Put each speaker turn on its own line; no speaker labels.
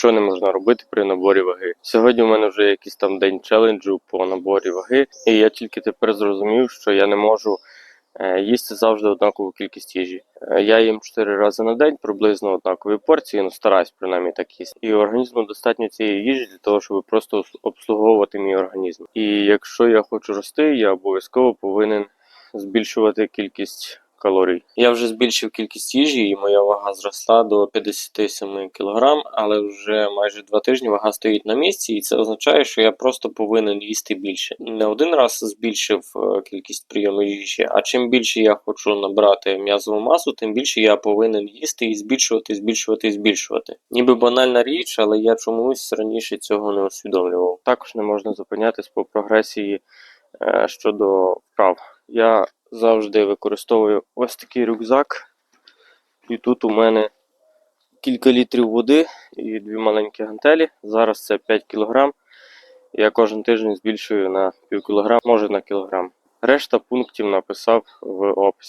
що не можна робити при наборі ваги. Сьогодні у мене вже якийсь там день челенджу по наборі ваги, і я тільки тепер зрозумів, що я не можу е, їсти завжди однакову кількість їжі. Е, Я їм 4 рази на день, приблизно однакові порції, ну стараюсь принаймні так їсти. І організму достатньо цієї їжі для того, щоб просто обслуговувати мій організм. І якщо я хочу рости, я обов'язково повинен збільшувати кількість калорій. Я вже збільшив кількість їжі, і моя вага зросла до 57 кг, але вже майже два тижні вага стоїть на місці, і це означає, що я просто повинен їсти більше. Не один раз збільшив е, кількість прийому їжі, а чим більше я хочу набрати м'язову масу, тим більше я повинен їсти і збільшувати, збільшувати збільшувати. Ніби банальна річ, але я чомусь раніше цього не усвідомлював. Також не можна зупинятись по прогресії е, щодо вправ. Я завжди використовую ось такий рюкзак, і тут у мене кілька літрів води і дві маленькі гантелі. Зараз це 5 кг. Я кожен тиждень збільшую на пів кілограм, може на кілограм. Решта пунктів написав в описі.